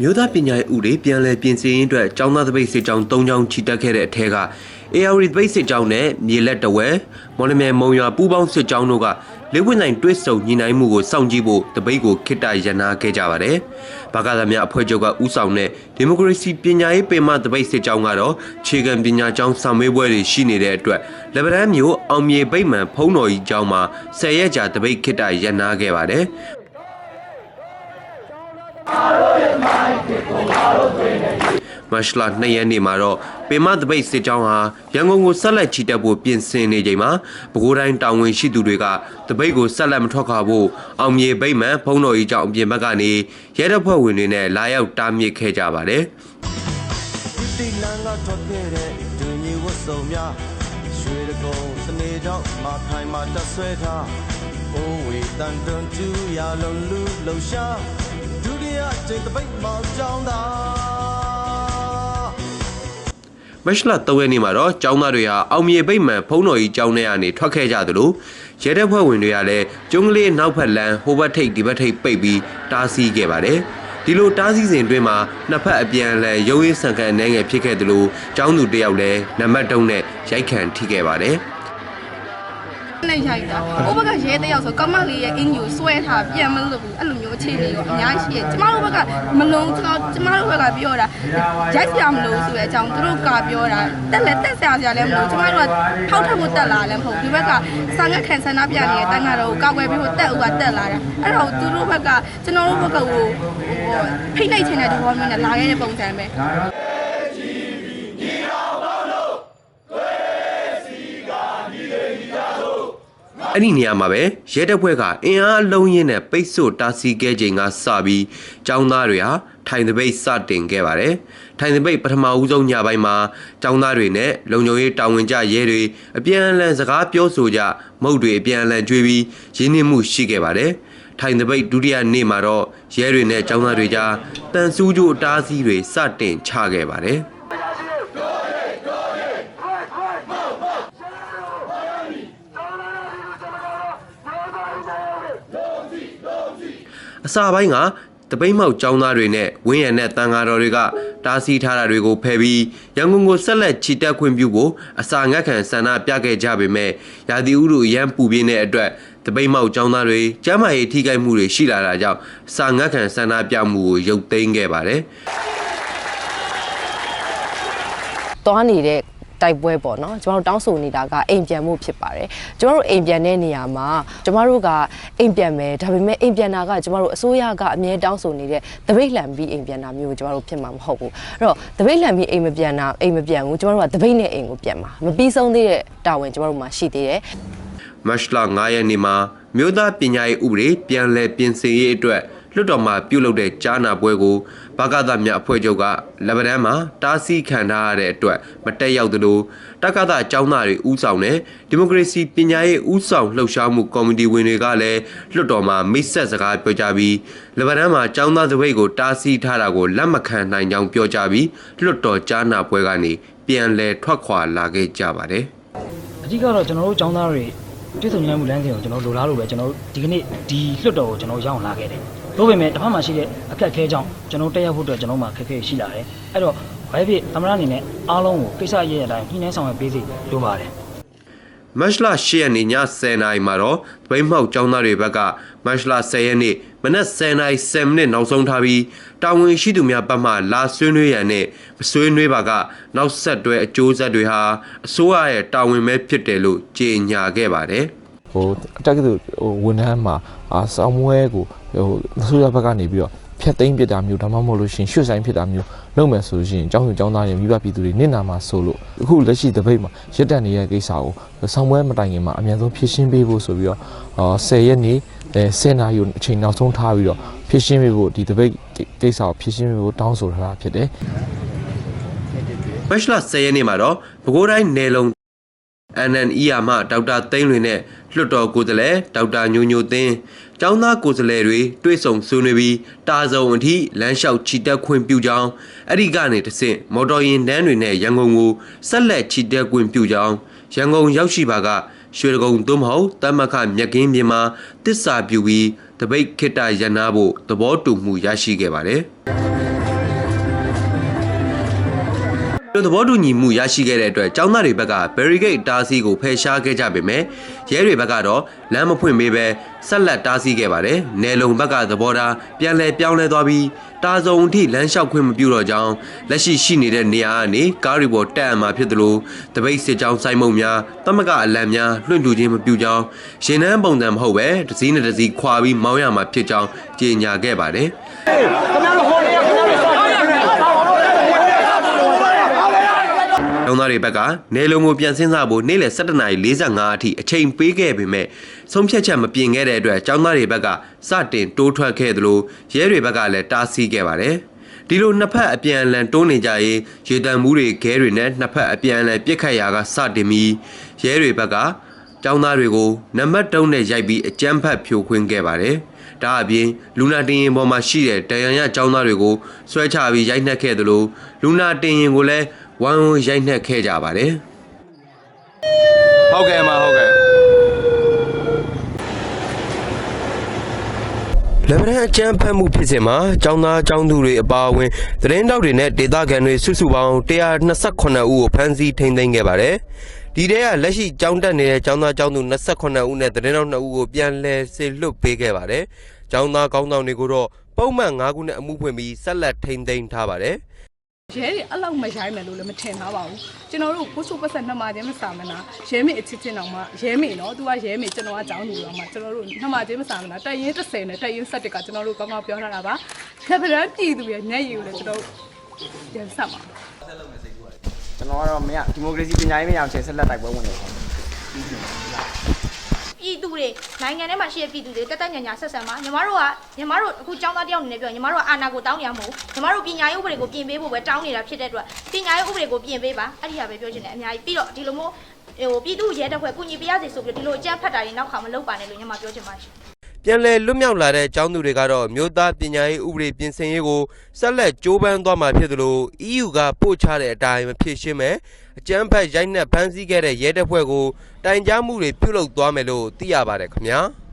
မြို့သားပညာရေးဥတွေပြန်လည်ပြင်ဆင်ရေးအတွက်ကျောင်းသားတပိတ်စစ်ကြောင်း၃ကြောင်းချီတက်ခဲ့တဲ့အထက်က AR တပိတ်စစ်ကြောင်းနဲ့မြေလက်တဝဲမော်လမြိုင်မုံရွာပူးပေါင်းစစ်ကြောင်းတို့ကလေးဝင်းနိုင်တွဲဆုံညီနိုင်မှုကိုစောင့်ကြည့်ဖို့တပိတ်ကိုခိတ္တရနာခဲ့ကြပါတယ်။ဘာကသမ ्या အဖွဲ့ချုပ်ကဥဆောင်တဲ့ဒီမိုကရေစီပညာရေးပင်မတပိတ်စစ်ကြောင်းကတော့ခြေခံပညာကျောင်းဆောင်မေးပွဲတွေရှိနေတဲ့အတွက်လက်ဗရန်မျိုးအောင်မြေဗိမ့်မှန်ဖုံးတော်ကြီးကျောင်းမှာ၁၀ရက်ကြာတပိတ်ခိတ္တရနာခဲ့ပါတယ်။ မတ်လ2ရက်နေ့မှာတော့ပင်မတပိတ်စစ်ကြောင်းဟာရန်ကုန်ကိုဆက်လက်ချီတက်ဖို့ပြင်ဆင်နေချိန်မှာပဲခူးတိုင်းတာဝန်ရှိသူတွေကတပိတ်ကိုဆက်လက်မထွက်ခွာဖို့အောင်မြေဗိမ့်မှန်ဖုံးတော်ကြီးကြောင့်အပြင်ဘက်ကနေရဲတပ်ဖွဲ့ဝင်တွေနဲ့လာရောက်တားမြစ်ခဲ့ကြပါတယ်တိလန်ကထွက်ခဲ့တဲ့ဒွင်ကြီးဝတ်စုံများရွှေတကုံစနေကြောင့်မထိုင်မှတက်ဆွဲထားအိုးဝေတန်တွန်ကျူရလုံးလူလှူရှာဒုတိယ ချိန်တပိတ်မောင်ကြောင်းသာမတ်လ3ရက်နေ့မှာတော့ကျောင်းသားတွေဟာအောင်မြေဗိမ့်မှန်ဖုံးတော်ကြီးကျောင်းထဲကနေထွက်ခဲ့ကြသလိုရဲတပ်ဖွဲ့ဝင်တွေကလည်းကျုံးကလေးနောက်ဖက်လမ်းဟိုဘက်ထိပ်ဒီဘက်ထိပ်ပိတ်ပြီးတားဆီးခဲ့ပါတယ်ဒီလိုတားဆီးစဉ်အတွင်းမှာနှစ်ဖက်အပြန်အလှန်ရုံးရင်းဆန်ကန်အနေငယ်ဖြစ်ခဲ့သလိုကျောင်းသူတစ်ယောက်လည်းနံပါတ်3နဲ့ရိုက်ခံထိခဲ့ပါတယ် နဲ့ရိုက်တာဟိုဘက်ကရဲတယောက်ဆိုကမလေးရဲ့အင်ဂျူဆွဲထားပြန်မလို့ဘူးအဲ့လိုမျိုးအခြေအနေရောအများကြီးရှိရဲ့ကျမတို့ဘက်ကမလုံးကျွန်တော်ကျမတို့ဘက်ကပြောတာရိုက်စရာမလိုဆိုတဲ့အကြောင်းသူတို့ကပြောတာတက်လက်တက်စရာစရာလည်းမလိုကျမတို့ကထောက်ထပ်ဖို့တက်လာလည်းမဟုတ်ဒီဘက်ကဆန်ငတ်ခံဆန္ဒပြနေတဲ့တန်းကတော့ကောက်ွယ်ပြီးဖို့တက်ဦးကတက်လာတာအဲ့တော့သူတို့ဘက်ကကျွန်တော်တို့ဘက်ကဟိုဖိတ်လိုက်ချင်တဲ့သဘောမျိုးနဲ့လာခဲ့တဲ့ပုံစံပဲ အဲ့ဒီနေရာမှာပဲရဲတပ်ဖွဲ့ကအင်အားအလုံးရင်းနဲ့ပိတ်ဆို့တားဆီးခဲ့ချိန်ကစပြီးကျောင်းသားတွေဟာထိုင်သပိတ်စတင်ခဲ့ပါတယ်။ထိုင်သပိတ်ပထမဦးဆုံးညပိုင်းမှာကျောင်းသားတွေနဲ့လုံခြုံရေးတာဝန်ကျရဲတွေအပြန်အလှန်စကားပြောဆိုကြမုတ်တွေအပြန်အလှန်ကြွေးပြီးရင်းနှီးမှုရှိခဲ့ပါတယ်။ထိုင်သပိတ်ဒုတိယနေ့မှာတော့ရဲတွေနဲ့ကျောင်းသားတွေကြားတန်ဆူးကြိုအတားဆီးတွေစတင်ချခဲ့ပါတယ်။ အစာပိုင်းကတပိမ့်မောက်ចောင်းသားတွေနဲ့ဝင်းရံတဲ့တန်ဃာတော်တွေကတားဆီးထားတာတွေကိုဖယ်ပြီးရန်ကုန်ကိုဆက်လက်ချီတက်ခွင့်ပြုဖို့အစာငတ်ခံဆန္ဒပြခဲ့ကြပေမဲ့ရာသီဥတုအရန်ပူပြင်းတဲ့အတွက်တပိမ့်မောက်ចောင်းသားတွေကျမ်းမာရေးထိခိုက်မှုတွေရှိလာတာကြောင့်စာငတ်ခံဆန္ဒပြမှုကိုရုပ်သိမ်းခဲ့ပါတယ်သွားနေတဲ့ တိုက်ပွဲပေါ့နော်ကျမတို့တောင်းဆိုနေတာကအိမ်ပြန်မှုဖြစ်ပါတယ်ကျမတို့အိမ်ပြန်တဲ့နေရာမှာကျမတို့ကအိမ်ပြန်မယ်ဒါပေမဲ့အိမ်ပြန်တာကကျမတို့အစိုးရကအမြဲတောင်းဆိုနေတဲ့တပိတ်လှန်ပြီးအိမ်ပြန်တာမျိုးကိုကျမတို့ဖြစ်မှာမဟုတ်ဘူးအဲ့တော့တပိတ်လှန်ပြီးအိမ်မပြန်တာအိမ်မပြန်ဘူးကျမတို့ကတပိတ်နဲ့အိမ်ကိုပြန်မှာမပြီးဆုံးသေးတဲ့တာဝန်ကျမတို့မှာရှိသေးတယ်မတ်လ9ရက်နေ့မှာမြို့သားပညာရေးဥပဒေပြန်လည်ပြင်ဆင်ရေးအတွက် လွှတ်တော်မှာပြုလုပ်တဲ့ကြားနာပွဲကိုဘကသမြအဖွဲ့ချုပ်ကလက်ဗရန်မှာတားဆီးခံထားရတဲ့အတွက်မတက်ရောက်သလိုတက္ကသအကြောင်းသားတွေဥဆောင်တဲ့ဒီမိုကရေစီပညာရေးဥဆောင်လှုပ်ရှားမှုကော်မတီဝင်တွေကလည်းလွှတ်တော်မှာမိတ်ဆက်စကားပြောကြပြီးလက်ဗရန်မှာအကြောင်းသားသပိတ်ကိုတားဆီးထားတာကိုလက်မခံနိုင်ကြောင်းပြောကြပြီးလွှတ်တော်ကြားနာပွဲကနေပြန်လည်ထွက်ခွာလာခဲ့ကြပါတယ်အဓိကတော့ကျွန်တော်တို့ចောင်းသားတွေ ပြည်သူ့ညီမှုလမ်းစဉ်ကိုကျွန်တော်လိုလားလို့ပဲကျွန်တော်တို့ဒီကနေ့ဒီလွှတ်တော်ကိုကျွန်တော်ရောက်လာခဲ့တယ်။ဒါပေမဲ့တစ်ဖက်မှာရှိတဲ့အခက်အခဲကြောင့်ကျွန်တော်တက်ရောက်ဖို့အတွက်ကျွန်တော်မှအခက်အခဲရှိလာတယ်။အဲ့တော့ဘာဖြစ်သမရအနေနဲ့အားလုံးကိုကိစ္စရဲ့အတိုင်းညှိနှိုင်းဆောင်ရွက်ပေးစီလိုပါတယ်။ မတ်လ10ရက်နေ့ည10:00နာရီမှာတော့ဗိမ်းမှောက်ចောင်းသားတွေဘက်ကမတ်လ10ရက်နေ့မနက်10:00နာရီ10မိနစ်နောက်ဆုံးထားပြီးတာဝန်ရှိသူများဘက်မှလာဆွေးနွေးရန်နဲ့မဆွေးနွေးပါကနောက်ဆက်တွဲအကျိုးဆက်တွေဟာအစိုးရရဲ့တာဝန်ပဲဖြစ်တယ်လို့ကြေညာခဲ့ပါတယ်ဟိုအတက်ကတူဟိုဝန်ထမ်းမှာအာစောင်းမွဲကိုဟိုအစိုးရဘက်ကနေပြီးတော့ ဖြတ်သိမ်းပစ်တာမျိုးဒါမှမဟုတ်လို့ရှရင်ရွှေ့ဆိုင်ဖြစ်တာမျိုးလုပ်မယ်ဆိုလို့ရှိရင်အကြောင်းသူအကြောင်းသားတွေမိဘပြည်သူတွေနစ်နာမှာဆိုလို့အခုလက်ရှိတပိတ်မှာရစ်တက်နေတဲ့ကိစ္စကိုစောင်းမွဲမတိုင်ခင်မှာအများဆုံးဖြည့်ရှင်းပေးဖို့ဆိုပြီးတော့အာ10ရက်နေ့အဲ10နာရီကိုအချိန်နောက်ဆုံးထားပြီးတော့ဖြည့်ရှင်းပေးဖို့ဒီတပိတ်ကိစ္စကိုဖြည့်ရှင်းပေးဖို့တောင်းဆိုထားတာဖြစ်တယ်မတ်လ10ရက်နေ့မှာတော့ပဲခူးတိုင်းနယ်လုံ NNE မှဒေါက်တာသိန်းလွင်နဲ့လွှတ်တော်ကိုယ်စားလှယ်ဒေါက်တာညိုညိုသင်းကျောင်းသားကိုယ်စားလှယ်တွေတွေ့ဆုံဆွေးနွေးပြီးတာစုံအထိလမ်းလျှောက်ချီတက်ခွင့်ပြုကြောင်းအဲ့ဒီကနေတဆင့်မော်တော်ယာဉ်တန်းတွေနဲ့ရန်ကုန်ကိုဆက်လက်ချီတက်ခွင့်ပြုကြောင်းရန်ကုန်ရောက်ရှိပါကရွှေဒဂုံသို့မဟုတ်တမခမြက်ကင်းပြင်မှာတစ္ဆာပြုပြီးတပိတ်ခိတ္တရန်နာဖို့သဘောတူမှုရရှိခဲ့ပါတယ် တို့သဘောတူညီမှုရရှိခဲ့တဲ့အတွက်ចောင်းသားတွေဘက်က barricade တားဆီးကိုဖယ်ရှားခဲ့ကြပေမဲ့ရဲတွေဘက်ကတော့လမ်းမဖွင့်ပေးပဲဆက်လက်တားဆီးခဲ့ပါတယ်။နယ်လုံဘက်ကသဘောထားပြန်လည်ပြောင်းလဲသွားပြီးတာစုံအထိလမ်းလျှောက်ခွင့်မပြုတော့ကြောင်းလက်ရှိရှိနေတဲ့နေရာကနေကားရီပေါ်တက်အံမှာဖြစ်သလိုတပိတ်စစ်ကြောင်းစိုင်းမုံများတမကအလံများလွှင့်ထူခြင်းမပြုကြောင်းရင်နှန်းပုံစံမဟုတ်ပဲတစ်စီးနဲ့တစ်စီးခွာပြီးမောင်းရမှာဖြစ်ကြောင်းကြေညာခဲ့ပါတယ်။ င်းသားတွေဘက်ကနေလုံကိုပြန်ဆင်းစားဖို့နေ့လယ်7:45အထိအချိန်ပေးခဲ့ပေမဲ့ဆုံးဖြတ်ချက်မပြင်ခဲ့တဲ့အတွက်ကျောင်းသားတွေဘက်ကစတင်တိုးထွက်ခဲ့သလိုရဲတွေဘက်ကလည်းတားဆီးခဲ့ပါတယ်။ဒီလိုနှစ်ဖက်အပြန်အလှန်တိုးနေကြရေးရေတံမှုတွေခဲတွေနဲ့နှစ်ဖက်အပြန်အလှန်ပြစ်ခတ်ရာကစတင်ပြီးရဲတွေဘက်ကကျောင်းသားတွေကိုနံပါတ်3နဲ့ရိုက်ပြီးအကြမ်းဖက်ဖြိုခွင်းခဲ့ပါတယ်။ဒါအပြင်လူနာတင်ရင်ပေါ်မှာရှိတဲ့တရန်ရကျောင်းသားတွေကိုဆွဲချပြီးရိုက်နှက်ခဲ့သလိုလူနာတင်ရင်ကိုလည်း ဝိုင်းဝန်းရိုက်နှက်ခဲ့ကြပါတယ် ဟုတ်ကဲ့မဟုတ်ကဲ့ ။လက်ဗရန်အကြမ်းဖက်မှုဖြစ်စဉ်မှာចောင်းသားចောင်းသူတွေအပါအဝင်သတင်းတောက်တွေနဲ့ဒေသခံတွေစုစုပေါင်း128ဦးကိုဖမ်းဆီးထိန်းသိမ်းခဲ့ပါတယ်။ဒီထဲကလက်ရှိចောင်းတက်နေတဲ့ចောင်းသားចောင်းသူ28ဦးနဲ့သတင်းတောက်2ဦးကိုပြန်လည်ဆေလွတ်ပေးခဲ့ပါတယ်။ចောင်းသားကောင်းဆောင်တွေကိုတော့ပုံမှန်9ခုနဲ့အမှုဖွင့်ပြီးဆက်လက်ထိန်းသိမ်းထားပါတယ်။ ရဲတွေအဲ့လောက်မရိုင်းမယ်လို့လည်းမထင်ထားပါဘူးကျွန်တော်တို့ကိုစုပတ်ဆက်နှစ်မှာချင်းမစာမနာရဲမေအချစ်ချင်းတော့မှရဲမေနော်သူကရဲမေကျွန်တော်ကကြောင်းလူတော့မှကျွန်တော်တို့နှစ်မှာချင်းမစာမနာတက်ရင်30နဲ့တက်ရင်7ကကျွန်တော်တို့ကောင်းကောင်းပြောထားတာပါခက်ပရန်ပြည်သူရဲ့ညက်ရည်ကိုလည်းကျွန်တော်ပြန်ဆက်ပါကျွန်တော်ကတော့မရဒီမိုကရေစီပညာရေးမရအောင်ချေဆက်လက်တိုက်ပွဲဝင်နေပါ ပြည်သူတွေနိုင်ငံထဲမှာရှိတဲ့ပြည်သူတွေတက်တက်ညာညာဆက်ဆံပါညီမတို့ကညီမတို့အခုចောင်းသားတယောက်အနေနဲ့ပြောညီမတို့ကအာဏာကိုတောင်းနေရမဟုတ်ညီမတို့ပညာရေးဥပဒေကိုပြင်ပေးဖို့ပဲတောင်းနေတာဖြစ်တဲ့အတွက်ပညာရေးဥပဒေကိုပြင်ပေးပါအဲ့ဒီဟာပဲပြောချင်တယ်အများကြီးပြီးတော့ဒီလိုမျိုးဟိုပြည်သူရဲတပ်ဖွဲ့ကုညီပြရစီဆိုပြီးဒီလိုအကြမ်းဖက်တာတွေနောက်ခါမလုပ်ပါနဲ့လို့ညီမပြောချင်ပါတယ်ပြန်လည်လွတ်မြောက်လာတဲ့ចောင်းသူတွေကတော့မြို့သားပညာရေးဥပဒေပြင်ဆင်ရေးကိုဆက်လက်ကြိုးပမ်းသွားမှာဖြစ်သလို EU ကပို့ချတဲ့အတိုင်းမဖြစ်ရှင်းမဲ့ အကြမ်းဖက်ရိုက်နှက်ဖမ်းဆီးခဲ့တဲ့ရဲတပ်ဖွဲ့ကိုတိုင်ကြားမှုတွေပြုလုပ်သွားမယ်လို့သိရပါတယ်ခင်ဗျာ။